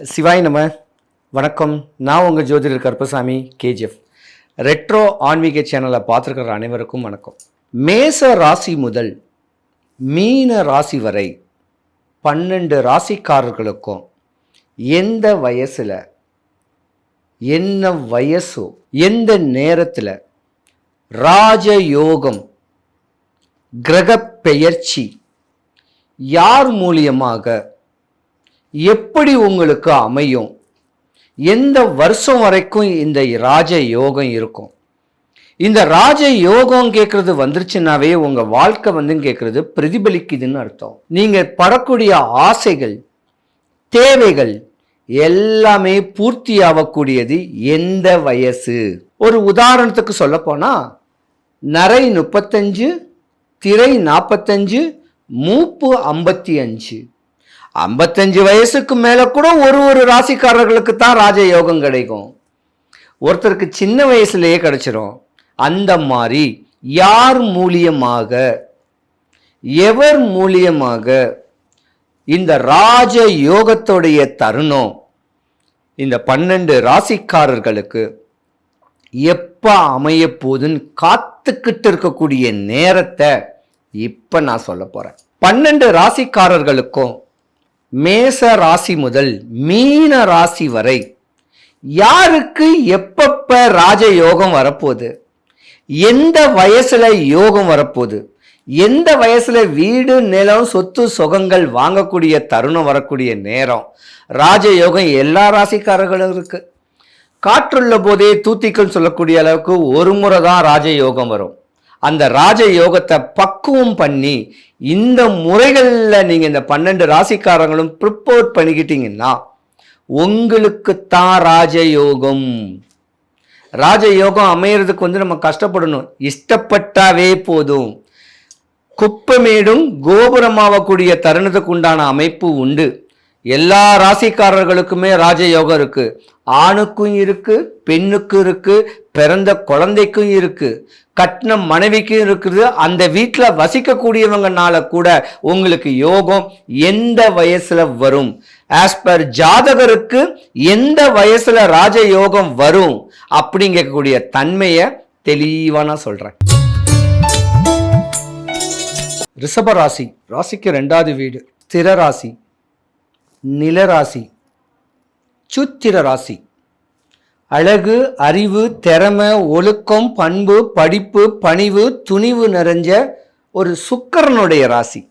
சிவாய் நம்ம வணக்கம். நான் உங்கள் ஜோதிடர் கருப்பசாமி கேஜிஎஃப். ரெட்ரோ ஆன்மீக சேனலை பார்த்துருக்கிற அனைவருக்கும் வணக்கம். மேச ராசி முதல் மீன ராசி வரை பன்னெண்டு ராசிக்காரர்களுக்கும் எந்த வயசில் என்ன வயசோ எந்த நேரத்தில் ராஜயோகம் கிரக பெயர்ச்சி யார் மூலியமாக எப்படி உங்களுக்கு அமையும்? எந்த வருஷம் வரைக்கும் இந்த ராஜ யோகம் இருக்கும்? இந்த ராஜ யோகம் கேட்கறது வந்துருச்சுனாவே உங்க வாழ்க்கை வந்து கேட்கறது பிரதிபலிக்குதுன்னு அர்த்தம். நீங்க படக்கூடிய ஆசைகள் தேவைகள் எல்லாமே பூர்த்தி ஆகக்கூடியது எந்த வயசு? ஒரு உதாரணத்துக்கு சொல்ல போனா நரை முப்பத்தஞ்சு திரை நாற்பத்தஞ்சு மூப்பு ஐம்பத்தி அஞ்சு. ஐம்பத்தஞ்சு வயசுக்கு மேலே கூட ஒரு ஒரு ராசிக்காரர்களுக்கு தான் ராஜயோகம் கிடைக்கும். ஒருத்தருக்கு சின்ன வயசுலேயே கிடைச்சிரும். அந்த மாதிரி யார் மூலியமாக? எவர் மூலியமாக? இந்த ராஜ யோகத்துடைய தருணம் இந்த பன்னெண்டு ராசிக்காரர்களுக்கு எப்போ அமைய போகுதுன்னு காத்துக்கிட்டு இருக்கக்கூடிய நேரத்தை இப்போ நான் சொல்ல போகிறேன் பன்னெண்டு ராசிக்காரர்களுக்கும் மேச ராசி முதல் மீன ராசி வரை யாருக்கு எப்பப்ப ராஜ யோகம் வரப்போகுது? எந்த வயசுல யோகம் வரப்போகுது? எந்த வயசுல வீடு நிலம் சொத்து சுகங்கள் வாங்கக்கூடிய தருணம் வரக்கூடிய நேரம்? ராஜயோகம் எல்லா ராசிக்காரர்களும் இருக்கு. காற்றுள்ள போதே தூத்திக்கள் சொல்லக்கூடிய அளவுக்கு ஒரு முறை தான் ராஜயோகம் வரும். அந்த ராஜ யோகத்தை பக்குவம் பண்ணி இந்த முறைகளில் நீங்கள் இந்த பன்னெண்டு ராசிக்காரங்களும் ப்ரிப்போர்ட் பண்ணிக்கிட்டீங்கன்னா உங்களுக்கு தான் ராஜயோகம். ராஜயோகம் அமையிறதுக்கு வந்து நம்ம கஷ்டப்படணும். இஷ்டப்பட்டாவே போதும். குப்பமேடும் கோபுரமாகக்கூடிய தருணத்துக்கு உண்டான அமைப்பு உண்டு. எல்லா ராசிக்காரர்களுக்குமே ராஜயோகம் இருக்குது ஆணுக்கும் இருக்கு பெண்ணுக்கும் இருக்கு பிறந்த குழந்தைக்கும் இருக்கு கட்டின மனைவிக்கும் இருக்குது. அந்த வீட்டில் வசிக்கக்கூடியவங்கனால கூட உங்களுக்கு யோகம் எந்த வயசுல வரும்? ஆஸ் பர் ஜாதகருக்கு எந்த வயசுல ராஜ யோகம் வரும் அப்படிங்கக்கூடிய தன்மையை தெளிவாக நான் சொல்றேன். ரிஷப ராசி ராசிக்கு ரெண்டாவது வீடு ஸ்திர ராசி நிலராசி சுத்திர ராசி. அழகு அறிவு திறமை ஒழுக்கம் பண்பு படிப்பு பணிவு துணிவு நிறைஞ்ச ஒரு சுக்கரனுடைய ராசி.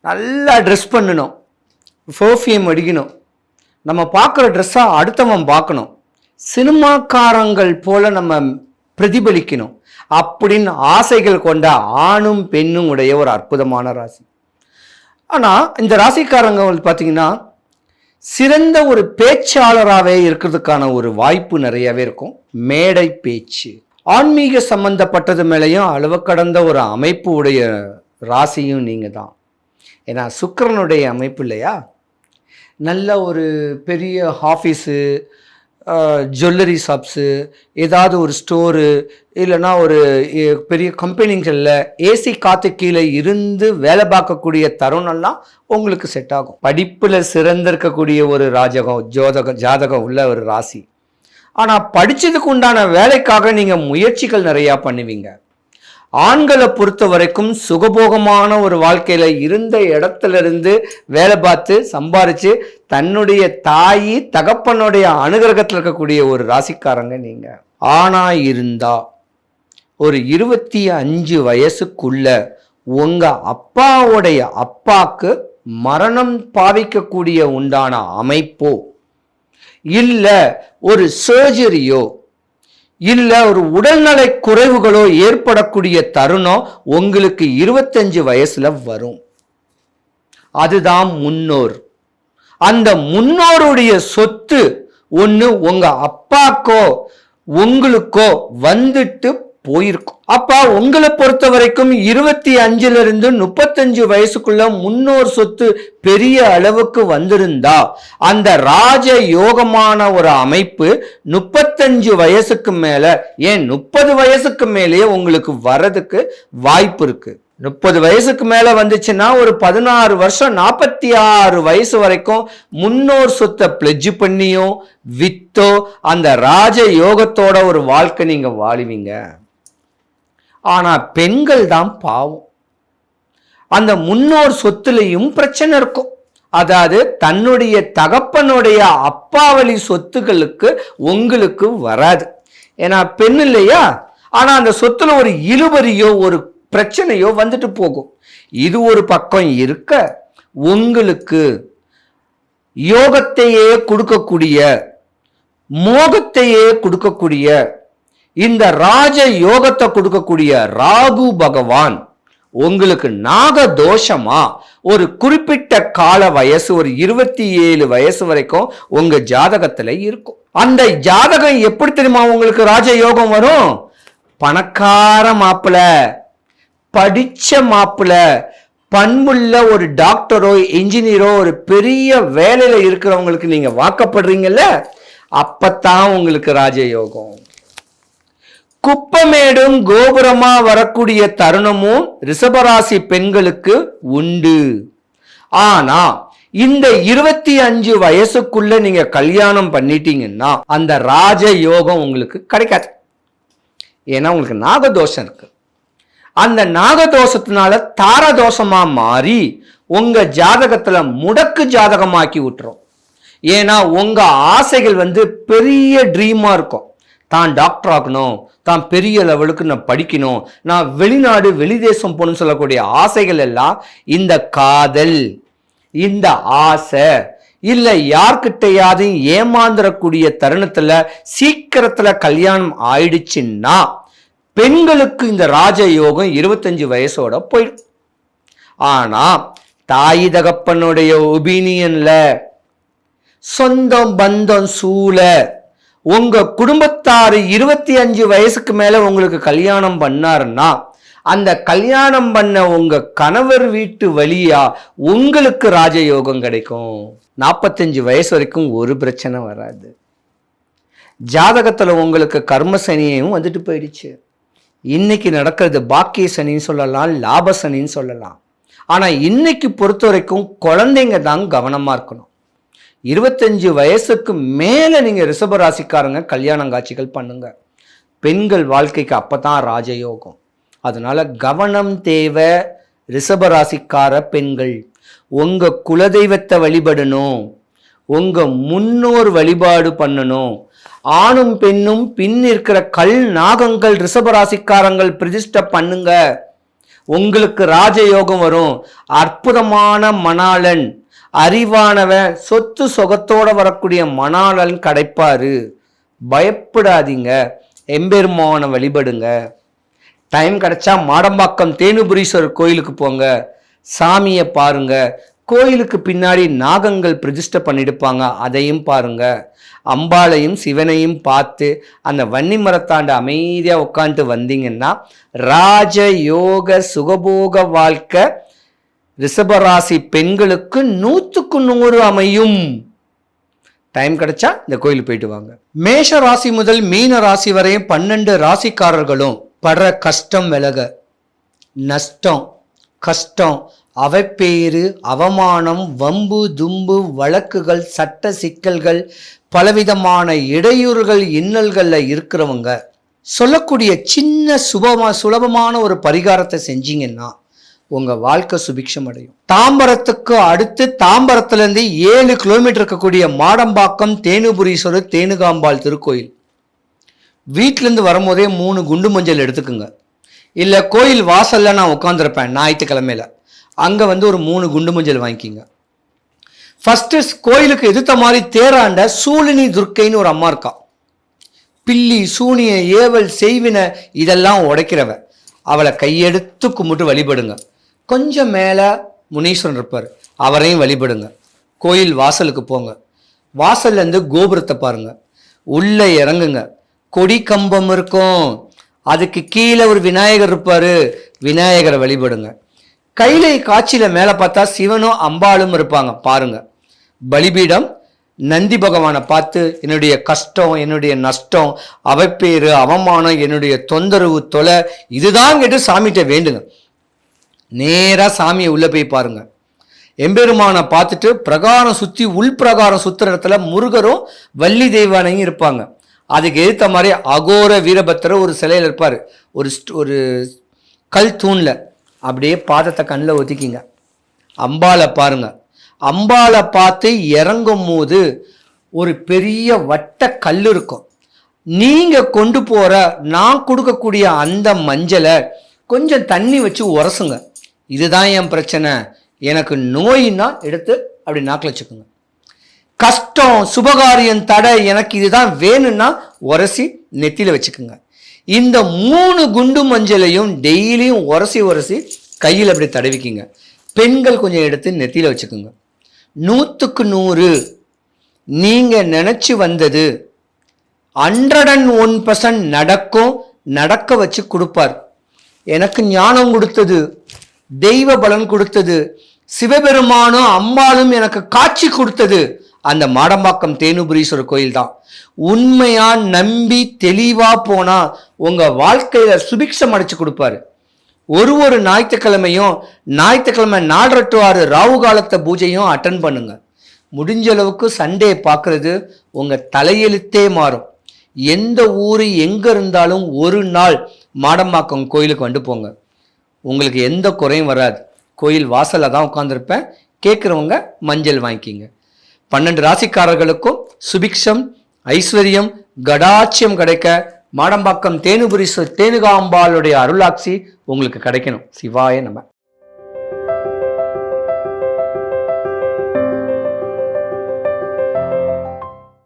நல்லா ட்ரெஸ் பண்ணணும். பர்ஃப்யூம் அடிக்கணும். நம்ம பார்க்குற ட்ரெஸ்ஸாக அடுத்தவன் பார்க்கணும். சினிமாக்காரங்கள் போல நம்ம பிரதிபலிக்கணும். அப்படின்னு ஆசைகள் கொண்ட ஆணும் பெண்ணும் உடைய ஒரு அற்புதமான ராசி. ஆனால் இந்த ராசிக்காரங்க வந்து பார்த்தீங்கன்னா சிறந்த ஒரு பேச்சாளராகவே இருக்கிறதுக்கான ஒரு வாய்ப்பு நிறையவே இருக்கும். மேடை பேச்சு. ஆன்மீக சம்பந்தப்பட்டது மேலேயும் அளவு கடந்த ஒரு அமைப்பு உடைய ராசியும் நீங்கள் தான் ஏன்னா சுக்கரனுடைய அமைப்பு இல்லையா? நல்ல ஒரு பெரிய ஆஃபீஸு ஜுவல்லரி ஷாப்ஸு ஏதாவது ஒரு ஸ்டோரு இல்லைன்னா ஒரு பெரிய கம்பெனிகளில் ஏசி காற்று கீழே இருந்து வேலை பார்க்கக்கூடிய தருணம்லாம் உங்களுக்கு செட் ஆகும். படிப்பில் சிறந்திருக்கக்கூடிய ஒரு ராஜகம் ஜோதகம் ஜாதகம் உள்ள ஒரு ராசி. ஆனால் படித்ததுக்கு உண்டான வேலைக்காக நீங்கள் முயற்சிகள் நிறையா பண்ணுவீங்க. ஆண்களை பொறுத்த வரைக்கும் சுகபோகமான ஒரு வாழ்க்கையில் இருந்த இடத்துல இருந்து வேலை பார்த்து சம்பாரித்து தன்னுடைய தாயி தகப்பனுடைய அனுகிரகத்தில் இருக்கக்கூடிய ஒரு ராசிக்காரங்க நீங்கள் ஆனால் இருந்தா ஒரு இருபத்தி அஞ்சு வயசுக்குள்ள உங்கள் அப்பாவுடைய அப்பாக்கு மரணம் பாவிக்கக்கூடிய உண்டான அமைப்போ இல்லை ஒரு சர்ஜரியோ இல்ல ஒரு உடல்நலை குறைவுகளோ ஏற்படக்கூடிய தருணம் உங்களுக்கு இருபத்தஞ்சு வயசுல வரும். அதுதான் முன்னோர். அந்த முன்னோருடைய சொத்து ஒன்று உங்க அப்பாக்கோ உங்களுக்கோ வந்துட்டு போயிருக்கும். அப்ப உங்களை பொறுத்த வரைக்கும் இருபத்தி அஞ்சுல இருந்து முப்பத்தஞ்சு வயசுக்குள்ள முன்னோர் சொத்து பெரிய அளவுக்கு வந்திருந்தா அந்த ராஜ யோகமான ஒரு அமைப்பு முப்பத்தஞ்சு வயசுக்கு மேல ஏன் முப்பது வயசுக்கு மேலேயே உங்களுக்கு வர்றதுக்கு வாய்ப்பு இருக்கு. முப்பது வயசுக்கு மேல வந்துச்சுன்னா ஒரு பதினாறு வருஷம் நாற்பத்தி ஆறு வயசு வரைக்கும் முன்னோர் சொத்தை பிளெஜ் பண்ணியோ வித்தோ அந்த ராஜ யோகத்தோட ஒரு வாழ்க்கை நீங்க வாழுவீங்க. ஆனால் பெண்கள் தான் பாவம். அந்த முன்னோர் சொத்துலையும் பிரச்சனை இருக்கும். அதாவது தன்னுடைய தகப்பனுடைய அப்பாவளி சொத்துக்களுக்கு உங்களுக்கு வராது. ஏன்னா பெண் இல்லையா? ஆனால் அந்த சொத்துல ஒரு இழுபறியோ ஒரு பிரச்சனையோ வந்துட்டு போகும். இது ஒரு பக்கம் இருக்க உங்களுக்கு யோகத்தையே கொடுக்கக்கூடிய மோகத்தையே கொடுக்கக்கூடிய இந்த ராஜ யோகத்தை கொடுக்கக்கூடிய ராகு பகவான் உங்களுக்கு நாக தோஷமா? ஒரு குறிப்பிட்ட கால வயசு ஒரு இருபத்தி ஏழு வயசு வரைக்கும் உங்க ஜாதகத்துல இருக்கும். அந்த ஜாதகம் எப்படி தெரியுமா உங்களுக்கு ராஜ யோகம் வரும்? பணக்கார மாப்பிள படிச்ச மாப்பிள பண்புள்ள ஒரு டாக்டரோ இன்ஜினியரோ ஒரு பெரிய வேலையில இருக்கிறவங்களுக்கு நீங்க வாக்கப்படுறீங்கல்ல? அப்பத்தான் உங்களுக்கு ராஜயோகம் குப்பமேடும் கோபுரமா வரக்கூடிய தருணமும் ரிஷபராசி பெண்களுக்கு உண்டு. ஆனா இந்த இருபத்தி அஞ்சு வயசுக்குள்ள நீங்க கல்யாணம் பண்ணிட்டீங்கன்னா அந்த ராஜ யோகம் உங்களுக்கு கிடைக்காது. ஏன்னா உங்களுக்கு நாகதோஷம் இருக்கு. அந்த நாகதோஷத்தினால தாரதோஷமா மாறி உங்க ஜாதகத்துல முடக்கு ஜாதகமாக்கி விட்டுரும். ஏன்னா உங்க ஆசைகள் வந்து பெரிய ட்ரீமா இருக்கும். தான் டாக்டர் ஆகணும் தான் பெரிய லெவலுக்கு நான் படிக்கணும் நான் வெளிநாடு வெளிதேசம் போகணும்னு சொல்லக்கூடிய ஆசைகள் எல்லாம் இந்த காதல் இந்த ஆசை. இல்லை யார்கிட்டையாவது ஏமாந்துடக்கூடிய தருணத்தில் சீக்கிரத்தில் கல்யாணம் ஆயிடுச்சுன்னா பெண்களுக்கு இந்த ராஜயோகம் இருபத்தஞ்சு வயசோட போயிடும். ஆனால் தாய் தகப்பனுடைய ஒபீனியனில் சொந்தம் பந்தம் சூழ உங்க குடும்பத்தார் இருபத்தி அஞ்சு வயசுக்கு மேல உங்களுக்கு கல்யாணம் பண்ணாருன்னா அந்த கல்யாணம் பண்ண உங்க கணவர் வீட்டு வழியா உங்களுக்கு ராஜயோகம் கிடைக்கும். நாற்பத்தஞ்சு வயசு வரைக்கும் ஒரு பிரச்சனை வராது. ஜாதகத்தில் உங்களுக்கு கர்ம சனியையும் வந்துட்டு போயிடுச்சு. இன்னைக்கு நடக்கிறது பாக்கிய சனின்னு சொல்லலாம் லாப சனின்னு சொல்லலாம். ஆனால் இன்னைக்கு பொறுத்த வரைக்கும் குழந்தைங்க தான் கவனமாக இருக்கணும். இருபத்தஞ்சு வயசுக்கு மேலே நீங்கள் ரிஷப ராசிக்காரங்க கல்யாணம் காட்சிகள் பண்ணுங்க. பெண்கள் வாழ்க்கைக்கு அப்போ தான் ராஜயோகம். அதனால் கவனம் தேவை ரிஷப ராசிக்கார பெண்கள். உங்கள் குலதெய்வத்தை வழிபடணும். உங்கள் முன்னோர் வழிபாடு பண்ணணும். ஆணும் பெண்ணும் பின் இருக்கிற கல் நாகங்கள் ரிஷபராசிக்காரங்கள் பிரதிஷ்டை பண்ணுங்க. உங்களுக்கு ராஜயோகம் வரும். அற்புதமான மணாளன் அறிவானவன் சொத்து சொகத்தோட வரக்கூடிய மணாளன் கிடைப்பாரு. பயப்படாதீங்க. எம்பெருமானை வழிபடுங்க. டைம் கிடைச்சா மாடம்பாக்கம் தேனுபுரீஸ்வரர் கோயிலுக்கு போங்க. சாமியை பாருங்க. கோயிலுக்கு பின்னாடி நாகங்கள் பிரதிஷ்டை பண்ணிடுப்பாங்க அதையும் பாருங்க. அம்பாளையும் சிவனையும் பார்த்து அந்த வன்னி மரத்தாண்டு அமைதியாக உட்காந்துட்டு வந்தீங்கன்னா ராஜ யோக சுகபோக வாழ்க்கை ரிஷபராசி பெண்களுக்கு நூற்றுக்கு நூறு அமையும். டைம் கிடைச்சா இந்த கோயிலுக்கு போயிட்டு வாங்க. மேஷ ராசி முதல் மீன ராசி வரையும் பன்னெண்டு ராசிக்காரர்களும் படுற கஷ்டம் விலக. நஷ்டம் கஷ்டம் அவப்பேறு அவமானம் வம்பு தும்பு வழக்குகள் சட்ட சிக்கல்கள் பலவிதமான இடையூறுகள் இன்னல்களில் இருக்கிறவங்க சொல்லக்கூடிய சின்ன சுபமா சுலபமான ஒரு பரிகாரத்தை செஞ்சீங்கன்னா உங்க வாழ்க்கை சுபிக்ஷம் அடையும். தாம்பரத்துக்கு அடுத்து தாம்பரத்துல இருந்து ஏழு கிலோமீட்டர் இருக்கக்கூடிய மாடம்பாக்கம் தேனுபுரீஸ்வரர் தேனுகாம்பாள் திருக்கோயில். வீட்டிலேருந்து வரும்போதே மூணு குண்டு மஞ்சள் எடுத்துக்குங்க. இல்லை கோயில் வாசலில் நான் உட்காந்துருப்பேன் ஞாயிற்றுக்கிழமையில். அங்கே வந்து ஒரு மூணு குண்டு மஞ்சள் வாங்கிக்கிங்க. ஃபஸ்ட்டு கோயிலுக்கு எதிர்த்த மாதிரி தேராண்ட சூழினி துர்க்கைன்னு ஒரு அம்மா இருக்கா. பில்லி சூனிய ஏவல் செய்வின இதெல்லாம் உடைக்கிறவ. அவளை கையெடுத்து கும்பிட்டு வழிபடுங்க. கொஞ்சம் மேலே முனீஸ்வரன் இருப்பார். அவரையும் வழிபடுங்க. கோயில் வாசலுக்கு போங்க. வாசல்லேருந்து கோபுரத்தை பாருங்கள் உள்ளே இறங்குங்க. கொடி கம்பம் இருக்கும். அதுக்கு கீழே ஒரு விநாயகர் இருப்பார். விநாயகரை வழிபடுங்க. கைலை காட்சியில் மேலே பார்த்தா சிவனும் அம்பாளும் இருப்பாங்க. பாருங்க. பலிபீடம் நந்தி பகவானை பார்த்து என்னுடைய கஷ்டம் என்னுடைய நஷ்டம் அவப்பேறு அவமானம் என்னுடைய தொந்தரவு தொலை இதுதான் கேட்டு சாமிகிட்ட வேண்டுங்க. நேராக சாமியை உள்ளே போய் பாருங்கள் எம்பெருமானை பார்த்துட்டு பிரகாரம் சுற்றி உள் பிரகாரம் சுற்றுற இடத்துல முருகரும் வள்ளி தெய்வானையும் இருப்பாங்க. அதுக்கு எதிர்த்த மாதிரி அகோர வீரபத்திர ஒரு சிலையில் இருப்பார். ஒரு ஸ்ட்- ஒரு கல் தூணில். அப்படியே பாதத்தை கண்ணில் ஒதுக்கிங்க. அம்பாளை பாருங்கள் அம்பாளை பார்த்து இறங்கும் போது ஒரு பெரிய வட்ட கல் இருக்கும். நீங்கள் கொண்டு போகிற நான் கொடுக்கக்கூடிய அந்த மஞ்சளை கொஞ்சம் தண்ணி வச்சு உரசுங்க. இதுதான் என் பிரச்சனை. எனக்கு நோயின்னா எடுத்து அப்படி நாக்கில் வச்சுக்கோங்க. கஷ்டம் சுபகாரியம் தடை எனக்கு இதுதான் வேணும்னா உரசி நெத்தியில் வச்சுக்கோங்க. இந்த மூணு குண்டு மஞ்சளையும் டெய்லியும் உரசி உரசி கையில் அப்படி தடவிக்கிங்க. பெண்கள் கொஞ்சம் எடுத்து நெத்தியில் வச்சுக்கோங்க. நூற்றுக்கு நூறு. நீங்கள் நினச்சி வந்தது ஹண்ட்ரட் அண்ட் ஒன் பர்சன்ட் நடக்கும் நடக்க வச்சு கொடுப்பார். எனக்கு ஞானம் கொடுத்தது. தெய்வ பலன் கொடுத்தது. சிவபெருமானும் அம்பாலும் எனக்கு காட்சி கொடுத்தது. அந்த மாடம்பாக்கம் தேனுபுரீஸ்வரர் கோயில் தான் உண்மையா நம்பி தெளிவா போனா உங்க வாழ்க்கையில சுபிக்ஷம் அடைச்சு கொடுப்பாரு. ஒரு ஒரு ஞாயிற்றுக்கிழமையும் ஞாயிற்றுக்கிழமை நாலரை டு ஆறு ராவு காலத்தை பூஜையும் அட்டன் பண்ணுங்க. முடிஞ்ச அளவுக்கு சண்டே பார்க்கறது உங்க தலையெழுத்தே மாறும். எந்த ஊர் எங்க இருந்தாலும் ஒரு நாள் மாடம்பாக்கம் கோயிலுக்கு வந்து போங்க. உங்களுக்கு எந்த குறையும் வராது. கோயில் வாசலில் தான் உட்காந்துருப்பேன் கேட்குறவங்க மஞ்சள் வாங்கிக்கிங்க. பன்னெண்டு ராசிக்காரர்களுக்கும் சுபிக்ஷம் ஐஸ்வர்யம் கடாட்சியம் கிடைக்க மாடம்பாக்கம் தேனுபுரி தேனுகாம்பாளுடைய அருளாட்சி உங்களுக்கு கிடைக்கணும். சிவாய நம்ம